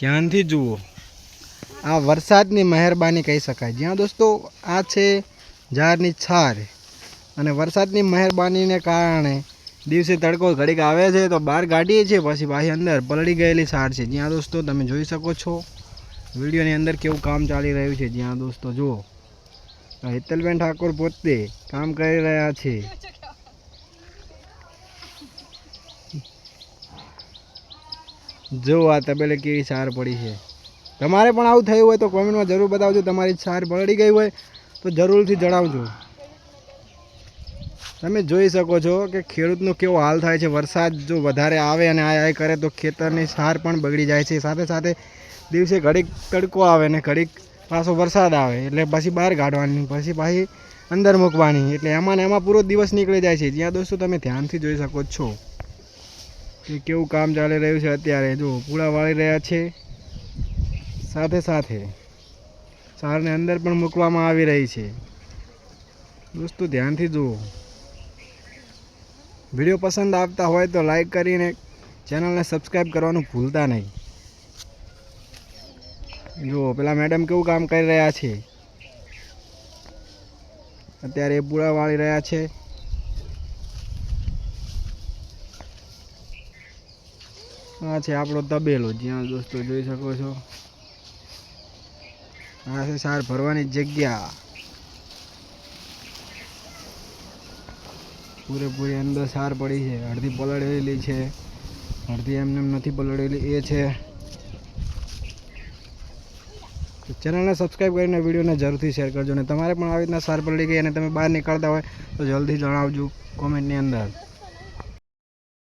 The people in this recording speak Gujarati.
ધ્યાનથી જુઓ. આ વરસાદની મહેરબાની કહી શકાય. જ્યાં દોસ્તો આ છે ઝાડની છાર અને વરસાદની મહેરબાનીને કારણે દિવસે તડકો ઘડીક આવે છે તો બહાર કાઢીએ છીએ, પછી પાછી અંદર પલળી ગયેલી સાર છે. જ્યાં દોસ્તો તમે જોઈ શકો છો, વિડીયોની અંદર કેવું કામ ચાલી રહ્યું છે. જ્યાં દોસ્તો જુઓ હિતલબેન હેતલબેન ઠાકોર પોતે કામ કરી રહ્યા છે. જો આ તબેલે કેવી સાર પડી છે. તમારે પણ આવું થયું હોય તો કોમેન્ટમાં જરૂર બતાવજો, તમારી સાર પડી ગઈ હોય તો જરૂરથી જણાવજો. તમે જોઈ શકો છો કે ખેડૂતનો કેવો હાલ થાય છે. વરસાદ જો વધારે આવે અને આ આ કરે તો ખેતરની સાર પણ બગડી જાય છે. સાથે સાથે દિવસે ઘડીક તડકો આવે ને ઘડીક પાછો વરસાદ આવે. એટલે પછી બહાર કાઢવાની, પછી પાછી અંદર મૂકવાની. એટલે એમાં ને એમાં પૂરો દિવસ નીકળી જાય છે. જ્યાં દોસ્તો, તમે ધ્યાનથી જોઈ શકો છો. કેવું કામ ચાલી રહ્યું છે અત્યારે? જો, પૂળા વાળી રહ્યા છે. સાથે સાથે સારને અંદર પણ મૂકવામાં આવી રહી છે. દોસ્તો, ધ્યાનથી જુઓ. વીડિયો પસંદ આવતા હોય તો લાઈક કરીને ચેનલને સબસ્ક્રાઈબ કરવાનું ભૂલતા નહીં. જુઓ, પેલા મેડમ કેવું કામ કરી રહ્યા છે? અત્યારે પૂળા વાળી રહ્યા છે. આ છે આપણો તબેલો. જ્યાં દોસ્તો જોઈ શકો છો. આ છે સાર ભરવાની જગ્યા. પૂરેપૂરી અંદર સાર પડી છે. અડધી પલળેલી છે. અડધી એમને એમ નથી પલળેલી. એ છે. ચેનલને સબસ્ક્રાઈબ કરીને વિડીયોને જરૂરથી શેર કરજો. અને તમારે પણ આવી રીતના સાર પલળી ગઈ અને તમે બહાર નીકળતા હોય તો જલ્દી જણાવજો કોમેન્ટની અંદર.